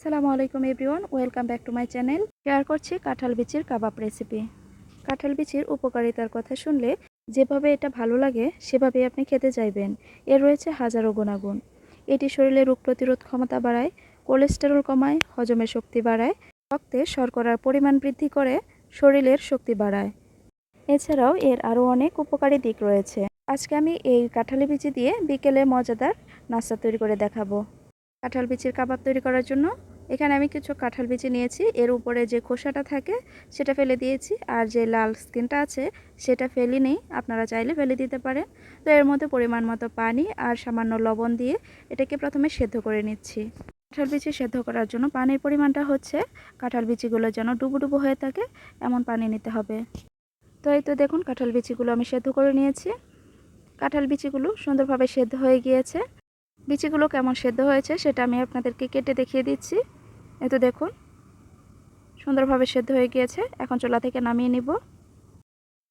আসসালামু আলাইকুম everyone, welcome back to my channel. Share করছি কাঁঠাল বিচির কাবাব রেসিপি। কাঁঠাল বিচির উপকারিতার কথা শুনলে যেভাবে এটা ভালো লাগে, সেভাবেই আপনি খেতে চাইবেন। এর রয়েছে হাজারো গুণাগুণ। এটি শরীরে রোগ প্রতিরোধ ক্ষমতা বাড়ায়, কোলেস্টেরল কমায় হজমের শক্তি বাড়ায়, রক্তে শর্করার পরিমাণ বৃদ্ধি করে, শরীরের শক্তি বাড়ায়। এছাড়াও এর আরও অনেক উপকারী দিক রয়েছে। আজকে আমি এই কাঁঠালি বিচি দিয়ে বিকেলে মজাদার নাস্তা তৈরি করে দেখাবো। কাঁঠাল বিচির কাবাব তৈরি করার জন্য। এখানে আমি কিছু কাঁঠাল বিচি নিয়েছি। এর উপরে যে খোসাটা থাকে, সেটা ফেলে দিয়েছি। আর যে লাল স্কিনটা আছে, সেটা ফেলি নেই আপনারা চাইলে ফেলে দিতে পারেন। তো এর মধ্যে পরিমাণ মতো পানি আর সামান্য লবণ দিয়ে এটাকে প্রথমে সেদ্ধ করে নিচ্ছি। কাঁঠাল বিচি সেদ্ধ করার জন্য পানির পরিমাণটা হচ্ছে, কাঁঠাল বিচিগুলো যেন ডুবো ডুবো হয়ে থাকে, এমন পানি নিতে হবে। তো এই তো দেখুন, কাঁঠাল বিচিগুলো আমি সেদ্ধ করে নিয়েছি। কাঁঠাল বিচিগুলো সুন্দরভাবে সেদ্ধ হয়ে গিয়েছে। বিচিগুলো কেমন সেদ্ধ হয়েছে সেটা আমি আপনাদেরকে কেটে দেখিয়ে দিচ্ছি। এই তো দেখুন, সুন্দরভাবে সেদ্ধ হয়ে গিয়েছে। এখন চুলা থেকে নামিয়ে নিব।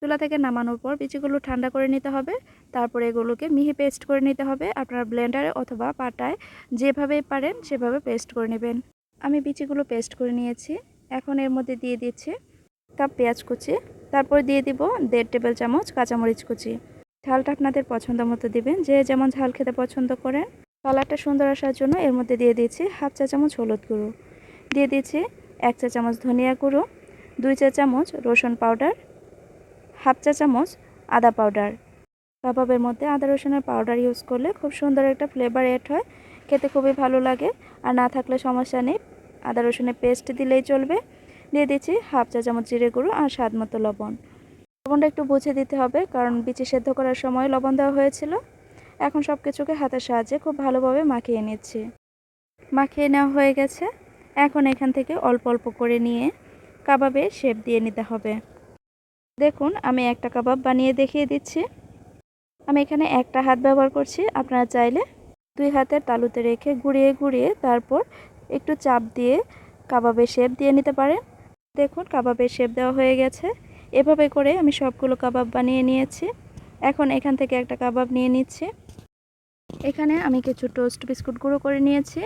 চুলা থেকে নামানোর পর বিচিগুলো ঠান্ডা করে নিতে হবে। তারপরে এগুলোকে মিহি পেস্ট করে নিতে হবে। আপনার ব্লেন্ডারে অথবা পাটায় যেভাবে পারেন সেভাবে পেস্ট করে নেবেন। আমি বিচিগুলো পেস্ট করে নিয়েছি। এখন এর মধ্যে দিয়ে দিচ্ছি কাপ পেঁয়াজ কুচি। তারপর দিয়ে দিব দেড় টেবিল চামচ কাঁচামরিচ কুচি। ঝালটা আপনাদের পছন্দ মতো দিবেন। যে যেমন ঝাল খেতে পছন্দ করেন, কালারটা সুন্দর আসার জন্য এর মধ্যে দিয়ে দিচ্ছি হাফ চা চামচ হলুদ গুঁড়ো। দিয়ে দিচ্ছি এক চা চামচ ধনিয়া গুঁড়ো, দুই চা চামচ রসুন পাউডার, হাফ চা চামচ আদা পাউডার। কাবাবের মধ্যে আদা রসুনের পাউডার ইউজ করলে খুব সুন্দর একটা ফ্লেভার এড হয়, খেতে খুবই ভালো লাগে। আর না থাকলে সমস্যা নেই, আদা রসুনের পেস্ট দিলেই চলবে। দিয়ে দিচ্ছি হাফ চা চামচ জিরে গুঁড়ো আর স্বাদ মতো লবণ। লবণটা একটু বুঝে দিতে হবে, কারণ বিচি সেদ্ধ করার সময় লবণ দেওয়া হয়েছিল। এখন সব কিছুকে হাতের সাহায্যে খুব ভালোভাবে মাখিয়ে নিচ্ছি। মাখিয়ে নেওয়া হয়ে গেছে। এখন এখান থেকে অল্প অল্প করে নিয়ে কাবাবে শেপ দিয়ে নিতে হবে। দেখুন, আমি একটা কাবাব বানিয়ে দেখিয়ে দিচ্ছি। আমি এখানে একটা হাত ব্যবহার করছি। আপনারা চাইলে দুই হাতের তালুতে রেখে ঘুরিয়ে ঘুরিয়ে তারপর একটু চাপ দিয়ে কাবাবে শেপ দিয়ে নিতে পারেন। দেখুন, কাবাবের শেপ দেওয়া হয়ে গেছে। এভাবে করে আমি সবগুলো কাবাব বানিয়ে নিয়েছি। এখন এখান থেকে একটা কাবাব নিয়ে নিচ্ছি। এখানে আমি কিছু টোস্ট বিস্কুট গুঁড়ো করে নিয়েছি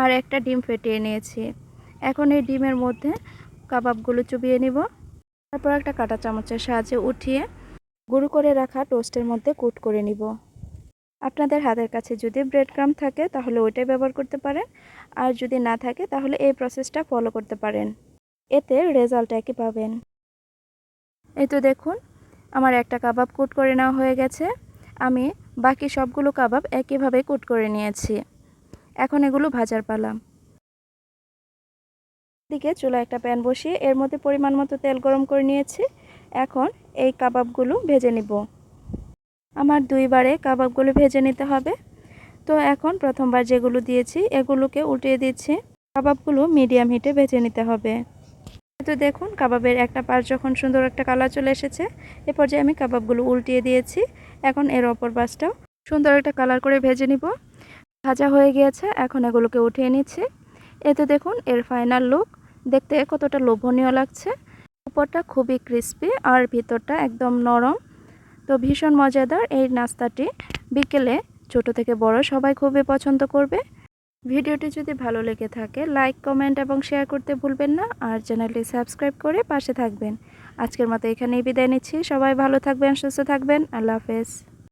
আর একটা ডিম ফেটিয়ে নিয়েছি। এখন এই ডিমের মধ্যে কাবাবগুলো চুবিয়ে নিব। তারপর একটা কাঁটা চামচের সাহায্যে উঠিয়ে গুঁড়ো করে রাখা টোস্টের মধ্যে কুট করে নিব। আপনাদের হাতের কাছে যদি ব্রেড ক্রাম থাকে তাহলে ওইটাই ব্যবহার করতে পারেন। আর যদি না থাকে তাহলে এই প্রসেসটা ফলো করতে পারেন। এতে রেজাল্ট একই পাবেন। এই তো দেখুন, আমার একটা কাবাব কুট করে নেওয়া হয়ে গেছে। আমি বাকি সবগুলো কাবাব একইভাবে কুট করে নিয়েছি। এখন এগুলো ভাজার পালা। দিকে চুলা একটা প্যান বসিয়ে এর মধ্যে পরিমাণ মতো তেল গরম করে নিয়েছি। এখন এই কাবাবগুলো ভেজে নিব। আমার দুইবারে কাবাবগুলো ভেজে নিতে হবে। তো এখন প্রথমবার যেগুলো দিয়েছি, এগুলোকে উল্টিয়ে দিচ্ছি। কাবাবগুলো মিডিয়াম হিটে ভেজে নিতে হবে। তো দেখুন, কাবাবের একটা পাশ যখন সুন্দর একটা কালার চলে এসেছে, এ পর্যায়ে আমি কাবাবগুলো উল্টিয়ে দিয়েছি। এখন এর অপর পাশটাও সুন্দর একটা কালার করে ভেজে নিব। ভাজা হয়ে গিয়েছে, এখন এগুলোকে উঠিয়ে নিচ্ছি। এতে দেখুন, এর ফাইনাল লুক দেখতে কতটা লোভনীয় লাগছে। উপরটা খুবই ক্রিস্পি আর ভিতরটা একদম নরম। তো ভীষণ মজাদার এই নাস্তাটি। বিকেলে ছোট থেকে বড় সবাই খুবই পছন্দ করবে। ভিডিওটি যদি ভালো লেগে থাকে লাইক কমেন্ট এবং শেয়ার করতে ভুলবেন না। আর চ্যানেলটি সাবস্ক্রাইব করে পাশে থাকবেন। আজকের মতো এখানেই বিদায় নিচ্ছি। সবাই ভালো থাকবেন, সুস্থ থাকবেন। আল্লাহ হাফেজ।